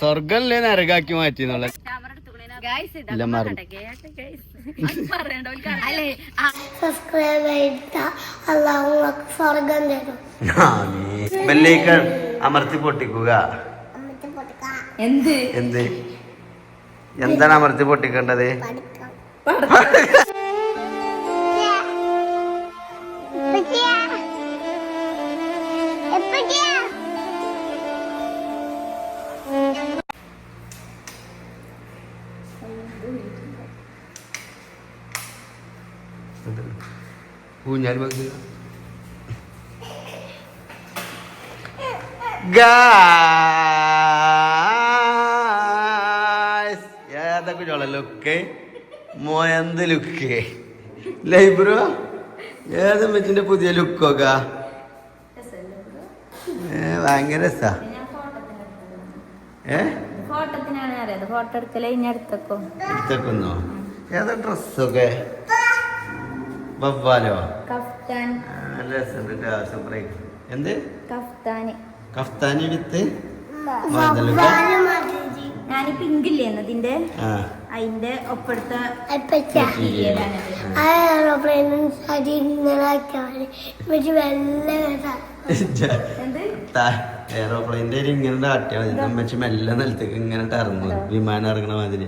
സ്വർഗല്ലേ നരകാക്കി മാറ്റി എന്നുള്ള ഇല്ല മറന്നു. അല്ലേ? സബ്സ്ക്രൈബ് ചെയ്ത അള്ളാഹു നമുക്ക് സ്വർഗം തരും. ബെല്ലേക്കൺ അമർത്തി പൊട്ടിക്കുക. എന്ത്? എന്ത്? എന്താണ് അമർത്തി പൊട്ടിക്കേണ്ടത്? പഠിക്കാം. ഊഞ്ഞാൽ വെക്കുക. ഏതൊക്കെ മോയന്ത് ലുക്ക് ലൈബ്രോ ഏത് മെച്ചിന്റെ പുതിയ ലുക്കൊക്കെ ഭയങ്കര രസാ. ഏ? ഫോട്ടോ എടുക്കലേ ഇനി അടുത്തേക്കോ. എടുത്തേക്കുന്നോ ഏതാ ഡ്രസ്സൊക്കെ ബബ്ബാലോ കഫ്താൻ. നല്ല രസമുണ്ട് എന്ത്? കഫ്താന്. കഫ്താനി വിത്ത് ഞാൻ പിങ്ക് ഇല്ലേ എന്നതിന്റെ ആ. അതിന്റെ ഒപ്പെടുത്ത എയറോപ്ലെയിന്റെ ഇങ്ങനെ ആട്ടിയാ മതി. നമ്മച്ച് മെല്ലെ നിലത്തേക്ക് ഇങ്ങനെ ഇറങ്ങും വിമാനം ഇറങ്ങണ മാതിരി.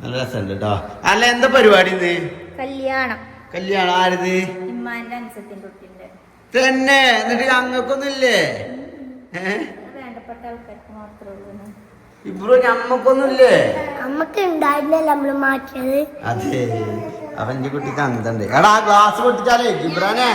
നല്ല രസമുണ്ട് കേട്ടോ അല്ല എന്താ പരിപാടി ഇത്? കല്യാണം. കല്യാണം ആരത് ഇമ്മാന്റെ അനുസരിച്ചിന്റെ കുട്ടിന്റെ തന്നെ? എന്നിട്ട് ഞങ്ങൾക്കൊന്നുമില്ലേ? വേണ്ടപ്പെട്ട ആൾക്കാർക്ക് മാത്രമേ ഉള്ളൂ ഇബ്രോ ഞമ്മക്കൊന്നും ഇല്ലേ നമുക്ക് ഉണ്ടായിരുന്നല്ല നമ്മൾ മാറ്റിയത്? അതെ. അവന്റെ എന്റെ കുട്ടിക്ക് അങ്ങനത്തെ എടാ ഗ്ലാസ് പൊട്ടിച്ചാലേ ഇബ്രാനെ.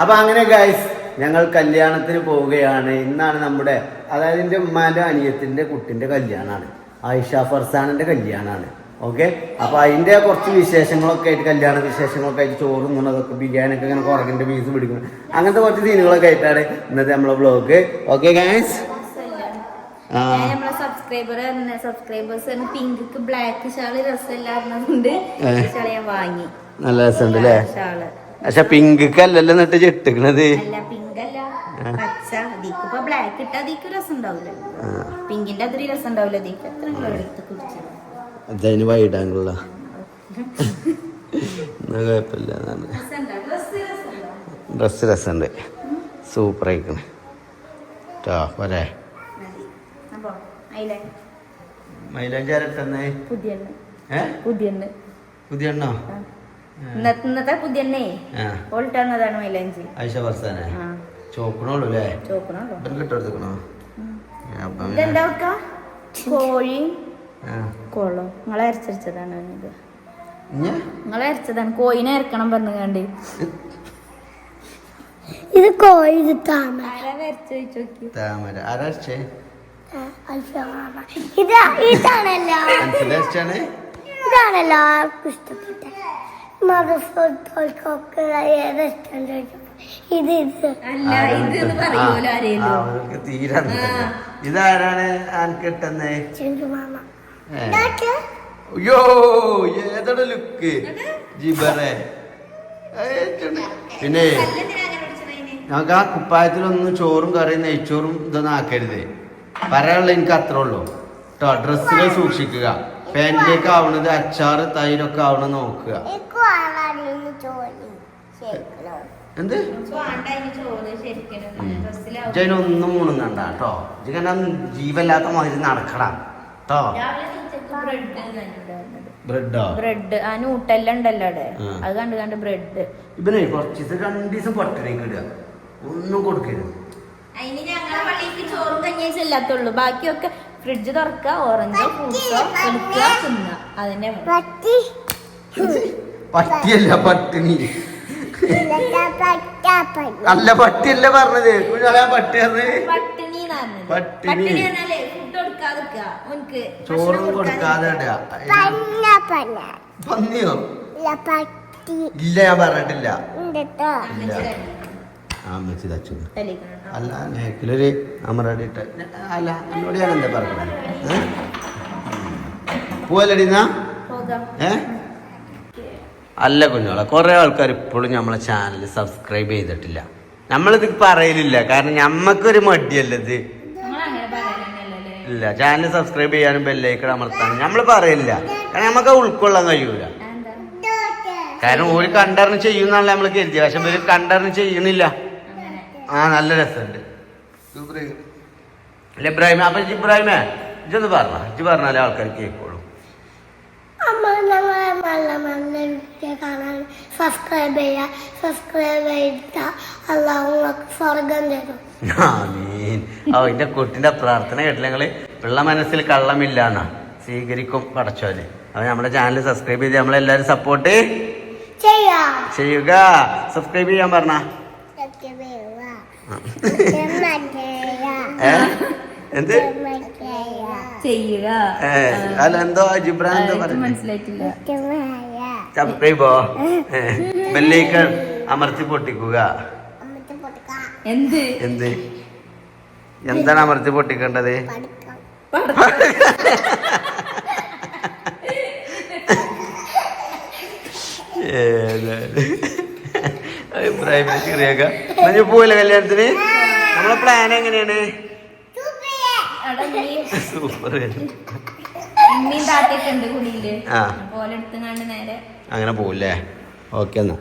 അപ്പൊ അങ്ങനെ ഗൈസ് ഞങ്ങൾ കല്യാണത്തിന് പോവുകയാണ്. ഇന്നാണ് നമ്മുടെ അതായത് എന്റെ ഉമ്മാന്റെ അനിയത്തിന്റെ കുട്ടിന്റെ കല്യാണമാണ് ആയിഷ ഫർസാനിന്റെ കല്യാണമാണ് ഓക്കെ? അപ്പൊ അതിന്റെ കുറച്ച് വിശേഷങ്ങളൊക്കെ ആയിട്ട് കല്യാണ വിശേഷങ്ങളൊക്കെ ആയിട്ട് ചോറും ഇങ്ങനതൊക്കെ ബിരിയാണി ഒക്കെ ഇങ്ങനെ കുറകിന്റെ പീസ് പിടിക്കുന്നു അങ്ങനത്തെ കുറച്ച് സീനുകളൊക്കെ ആയിട്ടാണ് ഇന്നത്തെ നമ്മളെ blog okay guys subscriber subscribers pink black shawl ഞാൻ വാങ്ങി. നല്ല രസമുണ്ട് അല്ലേ പക്ഷെ പിങ്ക് അല്ലല്ലോ എന്നിട്ട് ചെട്ടുക്കണത്. പച്ച അതിക്ക് ഇപ്പൊ ബ്ലാക്ക് ഇട്ട അതിക്ക് രസം ഉണ്ടാവില്ല പിങ്കിന്റെ അത്ര രസം ഉണ്ടാവില്ല അതിക്ക് എത്ര എടുത്ത് കുഴപ്പമില്ല ഡ്രസ്സ് രസമുണ്ട്? സൂപ്പർ ആയിക്കണ്. ട്ടോ പോരെ. മൈലാഞ്ചി ആരട്ടെന്നേ പുതിയ പുതിയ പുതിയ എണ്ണോ ഇന്നത്തെ പുതിയ ആ. ഓൾട്ടാണതാണ് മൈലാഞ്ചി. ആയിഷ വർസാനെ? ആ ചോക്കണോളൂ അല്ലേ ചോക്കണോ ഇപ്പം കിട്ടെടുക്കണോ അപ്പം ഇതെന്താ വെക്ക? കോഴി. ആ. കൊള്ളം. നിങ്ങളെ അരച്ചതാണ് ഇത്. ഇഞ്ഞ്? നിങ്ങളെ അരച്ചതാണ്. കോയിനെ അരക്കണം പറഞ്ഞു കണ്ട്. ഇത് കോഴി ഇത് താമര. താമര. ഇത് ഇതാണല്ലോ. അൻസിലടിച്ചാണ് ഇതാണ് എല്ലാവർക്കും ഇഷ്ടപ്പെട്ട മതസ്ഥർക്കൊക്കെ ഏത് ഇഷ്ടം ചോദിച്ചപ്പോ ഇത് ഇത്. അല്ല ഇത് എന്ന് പറയൂല ആരെയും അവർക്ക് തീരെ അറിയില്ല. ഇതാരാണ് ആൻ കെട്ടെന്ന് മാമ. ഏ. ഇതാക്ക്. അയ്യോ ഏതാണ് ലുക്ക്? ജിബറെ. ഏറ്റുണ്ട്. പിന്നെ ഞങ്ങൾക്ക് ആ കുപ്പായത്തിലൊന്നും ചോറും കറിയും നെയ്ച്ചോറും ഇതൊന്നും ആക്കരുത്. പറയാനുള്ള എനിക്ക് അത്രേ ഉള്ളൂ. കേട്ടോ ഡ്രസ്സുകൾ സൂക്ഷിക്കുക. പാന്റിലേക്ക് ആവണത് അച്ചാറ് തൈരൊക്കെ ആവണത് നോക്കുക. എനിക്ക് ജോലി. എന്ത്? ഇതിനൊന്നും മുണുങ്ങണ്ട കേട്ടോ. ഇതിങ്ങനെ ജീവല്ലാത്ത മാതിരി നടക്കടാ. കേട്ടോ? ബ്രെഡോ? ബ്രെഡ്. ആ നൂട്ടല്ല ഉണ്ടല്ലോ അവിടെ. അത് കണ്ട് കണ്ട് ബ്രെഡ്. ഇവനെ കുറച്ച് ദിവസം രണ്ട് ദിവസം പട്ടിണിക്ക് ഇടുക. ഒന്നും കൊടുക്കരുത്. അതിന് ഞങ്ങളെ പള്ളിക്ക് ചോറും കഞ്ഞിയേ ചെല്ലാത്തുള്ളൂ ബാക്കിയൊക്കെ ഫ്രിഡ്ജ് തുറക്കുക ഓറഞ്ചോ ഫ്രൂട്ട്സോ എടുക്കുക തിന്നുക അതിന്റെ പറ്റി. പട്ടിയല്ല പട്ടിണി. അല്ല പട്ടിയല്ല പറഞ്ഞത്? കുഞ്ഞാളെ പട്ടി പട്ടിണി. ചോറും കൊടുക്കാതെ ഇടുക. പന്ന പന്ന പന്നിയോ? ഇല്ല ഞാൻ പറഞ്ഞിട്ടില്ല. അല്ല നേക്കിലൊരു അല്ല എന്നോട് ഞാൻ എന്താ പറഞ്ഞത് പോവല്ലടി എന്നാ? പോകാം. ഏ? അല്ല കുഞ്ഞോളെ കുറേ ആൾക്കാർ ഇപ്പോഴും നമ്മളെ ചാനൽ സബ്സ്ക്രൈബ് ചെയ്തിട്ടില്ല. നമ്മളിത് പറയലില്ല കാരണം ഞമ്മക്കൊരു മടിയല്ലത് ഇല്ല ചാനൽ സബ്സ്ക്രൈബ് ചെയ്യാനും ബെല്ലൈക്കൺ അമർത്താനും നമ്മൾ പറയില്ല കാരണം നമുക്ക് ഉൾക്കൊള്ളാൻ കഴിയൂല. കാരണം ഒരു കണ്ടറിന് ചെയ്യുന്നല്ല നമ്മൾ കരുതി പക്ഷെ ഒരു കണ്ടറിന് ചെയ്യുന്നില്ല. ആ നല്ല രസമുണ്ട്. ഇബ്രാഹിം. ഇബ്രാഹിമ അപ്പൊ ഇബ്രാഹിമേ ഇജ്ജൊന്ന് പറഞ്ഞ. പറഞ്ഞാലേ ആൾക്കാർ കേൾക്കുള്ളൂ അമ്മ ഞങ്ങളെ നല്ല നല്ല വീഡിയോ കാണാൻ സബ്സ്ക്രൈബ് ചെയ്യുക സബ്സ്ക്രൈബ് ചെയ്താൽ അള്ളാഹു നിങ്ങൾക്ക് സ്വർഗം തരും. ആമീൻ. ഓ എന്റെ കുട്ടിന്റെ പ്രാർത്ഥന കേട്ടില്ല പിള്ള മനസ്സിൽ കള്ളമില്ലാന്നാ. സ്വീകരിക്കും പടച്ചോൽ അപ്പൊ നമ്മുടെ ചാനൽ സബ്സ്ക്രൈബ് ചെയ്ത് നമ്മളെല്ലാരും സപ്പോർട്ട് ചെയ്യാം. ചെയ്യുക. സബ്സ്ക്രൈബ് ചെയ്യാൻ പറഞ്ഞ? എന്ത്? ചെയ്യുക. ഏ അല്ല എന്തോ ജിബ്രാൻ എന്തോ പറഞ്ഞു മനസ്സിലായിട്ടില്ല. എമ്മ ബെല്ലേക്ക് അമർത്തി പൊട്ടിക്കുക. എന്ത്? എന്ത്? എന്താണ് അമർത്തി പൊട്ടിക്കേണ്ടത്? അഭിപ്രായം ചെറിയൊക്കെ. പോവില്ല കല്യാണത്തിന്? നമ്മളെ പ്ലാൻ എങ്ങനെയാണ്? സൂപ്പർ ഉമ്മയും താത്തയൊക്കെ ഉണ്ട് കുടിയിൽ. ആ. പോലെ എടുത്തുങ്ങാണ്ട് നേരെ അങ്ങനെ പോവില്ലേ? ഓക്കെ എന്നാ.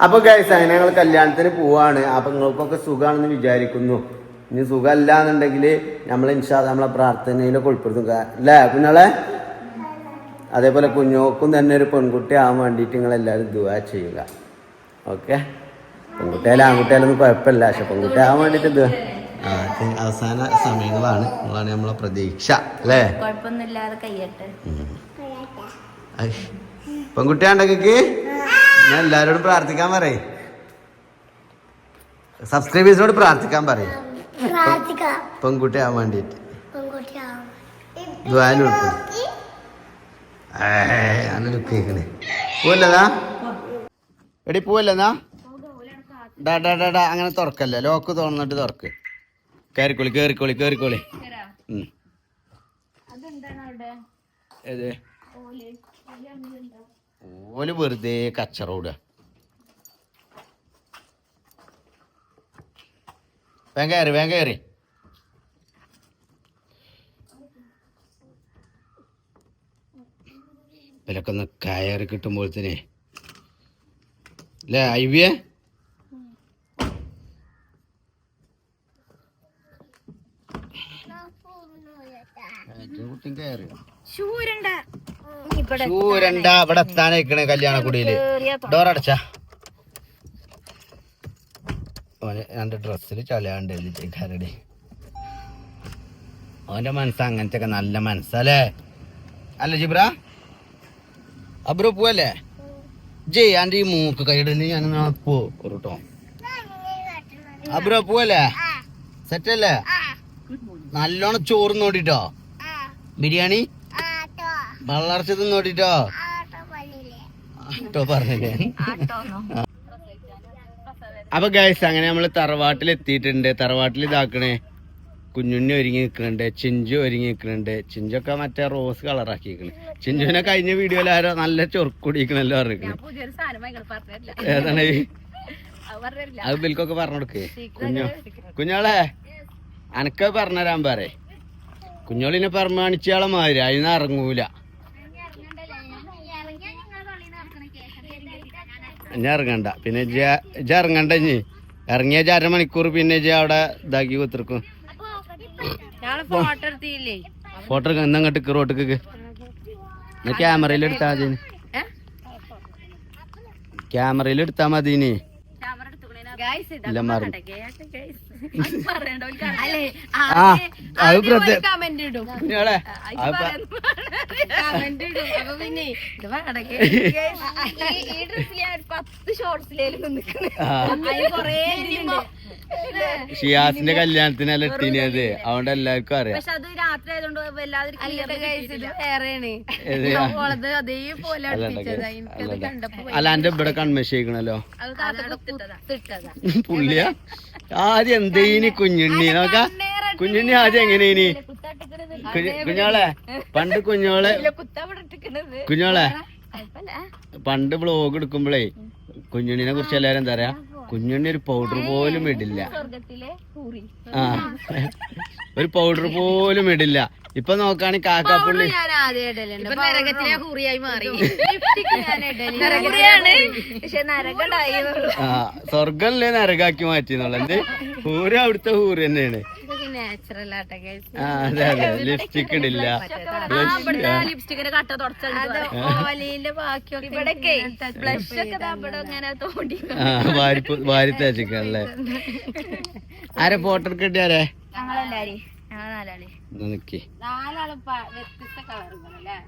അപ്പൊ ഗൈസ് അങ്ങനെ ഞങ്ങൾ കല്യാണത്തിന് പോവാണ്. അപ്പൊ നിങ്ങൾക്കൊക്കെ സുഖാണെന്ന് വിചാരിക്കുന്നു. ഇനി സുഖമല്ല എന്നുണ്ടെങ്കിൽ നമ്മൾ ഇൻഷാ നമ്മളെ പ്രാർത്ഥനയിലൊക്കെ ഉൾപ്പെടുത്തുക അല്ലേ കുഞ്ഞോളെ അതേപോലെ കുഞ്ഞോക്കും തന്നെ ഒരു പെൺകുട്ടി ആവാൻ വേണ്ടിയിട്ട് നിങ്ങൾ എല്ലാവരും ദുവാ ചെയ്യുക. ഓക്കെ? പെൺകുട്ടിയാലും ആൺകുട്ടിയാലൊന്നും കുഴപ്പമില്ല. പക്ഷെ പെൺകുട്ടി ആവാൻ വേണ്ടിയിട്ട് ദുവാ അവസാന സമയങ്ങളാണ്. അതാണ് നമ്മളെ പ്രതീക്ഷ അല്ലേ? കുഴപ്പമൊന്നുമില്ലാതെ കയ്യട്ടെ. ഐ, പെൺകുട്ടിയാണ്ടെങ്കിൽ ഞാൻ എല്ലാവരോടും പ്രാർത്ഥിക്കാൻ പറയേ. സബ്സ്ക്രൈബേഴ്സിനോട് പ്രാർത്ഥിക്കാൻ പറയും. പെൺകുട്ടിയാവാൻ പെൺകുട്ടി ആവാൻ വേണ്ടിയിട്ട് ഉൾപ്പെടും. നല്ല ലുക്ക് കേൾക്കണേ പോവല്ലതാ? എടി പോവല്ലതാ? ഡാ ഡാ ഡാ ഡാ അങ്ങനെ തുറക്കല്ലേ? ലോക്ക് തുറന്നിട്ട് തുറക്ക്. കയറിക്കോളി കയറിക്കോളി കയറിക്കോളി ഏത്? ഓൽ വെറുതെ കച്ചറ വിടുക വേഗം കയറി വേഗം കയറി ഇവരൊക്കെ ഒന്ന് കയറി കിട്ടുമ്പോഴത്തേനെ. അല്ലേ ഐവിയെ? കുട്ടി കയറി ശൂരണ്ട. ഇവിടെ ചൂരണ്ട ഇവിടെ എത്താനേക്കണേ കല്യാണക്കുടിയിൽ ഡോർ അടച്ച ഓന് രണ്ട് ഡ്രസ്സിൽ ചളയാണ്ട് എഴുതിച്ചേക്കാരടി ഓന്റെ മനസ്സ് അങ്ങനത്തെ ഒക്കെ നല്ല മനസ്സല്ലേ? അല്ല ജിബ്ര? അബ്രോ പോവല്ലേ? ജയ് ആന്റെ ഈ മൂക്ക് കൈയിടൽ ഞാൻ പോ. കേട്ടോ അബ്രോ പോവല്ലേ? സെറ്റല്ലേ? നല്ലോണം ചോറ് നോടിട്ടോ? ബിരിയാണി? വളർച്ച നോട്ടിട്ടോ? ആട്ടോ പറഞ്ഞില്ലേ? അപ്പൊ ഗൈസ് അങ്ങനെ നമ്മൾ തറവാട്ടിൽ എത്തിയിട്ടുണ്ട് തറവാട്ടിൽ ഇതാക്കണേ. കുഞ്ഞുണ്ണി ഒരുങ്ങി നിൽക്കുന്നുണ്ട് ചിഞ്ചു ഒരുങ്ങി നിൽക്കുന്നുണ്ട് ചിഞ്ചൊക്കെ മറ്റേ റോസ് കളറാക്കിയിരിക്കണ് ചിഞ്ചുവിനെ കഴിഞ്ഞ വീഡിയോയിൽ ആരോ നല്ല ചൊറുക്കുടിക്കണല്ലോ പറഞ്ഞിരിക്കണ്. ഏതാണ്? അത് ബിൽക്കൊക്കെ പറഞ്ഞു കൊടുക്കേ. കുഞ്ഞു കുഞ്ഞോളെ അനക്ക പറഞ്ഞുതരാൻ പറയേ. കുഞ്ഞോളിനെ പ്രമാണിച്ചാളെ മാതിരി അതിന് ഇറങ്ങൂല. ഞാൻ ഇറങ്ങണ്ട. പിന്നെ ഇജ ഇറങ്ങണ്ട ഇനി. ഇറങ്ങിയ അര മണിക്കൂർ പിന്നെ ഇജ അവിടെ ഇതാക്കി കുത്തിർക്കും ഫോട്ടോ എന്നാ അങ്ങോട്ട് റോട്ടിക്ക് ക്യാമറയിൽ എടുത്താ മതി ക്യാമറയിൽ എടുത്താ മതി ഇനി. ഇല്ല മാറി. അത് ഷിയാസിന്റെ കല്യാണത്തിനല്ല എത്തിനത് അതുകൊണ്ട് എല്ലാവർക്കും അറിയാം. പക്ഷെ അത് രാത്രി ആയതുകൊണ്ട് വല്ലാതെ അതേപോലെ അല്ല, എന്റെ ഇവിടെ കൺമശിക്കണല്ലോ കുത്തിട്ടതാ പുള്ളിയാ? ആദ്യം എന്തേനി കുഞ്ഞുണ്ണി. നോക്ക. കുഞ്ഞുണ്ണി ആദ്യം എങ്ങനെ ഇനി? കുഞ്ഞോളെ പണ്ട് കുഞ്ഞോളെ കുഞ്ഞോളെ പണ്ട് ബ്ലോഗ് എടുക്കുമ്പോഴേ കുഞ്ഞുണ്ണിനെ കുറിച്ച് എല്ലാരും എന്താ പറയാ? കുഞ്ഞുണ്ണി ഒരു പൗഡർ പോലും ഇടില്ല. ആ. ഒരു പൗഡർ പോലും ഇടില്ല. ഇപ്പൊ നോക്കാണെങ്കിൽ കാക്കാപ്പുള്ളി ഞാൻ അല്ലേ ആ സ്വർഗല്ലേ നരകാക്കി മാറ്റിന്നുള്ളത് എന്ത്? ഹൂര അവിടുത്തെ ഹൂര് തന്നെയാണ്. ഇതൊക്കെ നാച്ചുറൽ ആട്ടെ guys. അതെ അതെ. ലിപ്സ്റ്റിക് ഇടില്ല. ലിപ്സ്റ്റിക്കിന്റെ കട്ട ബാക്കിയൊക്കെ ഇവിടൊക്കെ ബ്ലഷ് ഒക്കെ ദാ ഇവിടെ ഇങ്ങനെ തോണ്ടി. ആ വാരി വാരി തേച്ചിക്കല്ലേ ആരെ ഫോട്ടോ കിട്ടിയാരേ ഞങ്ങളെല്ലാരും. ഞങ്ങൾ നാലാളി. നാലാളിപ്പ നാലാളും വ്യത്യസ്ത കളറുകളല്ലേ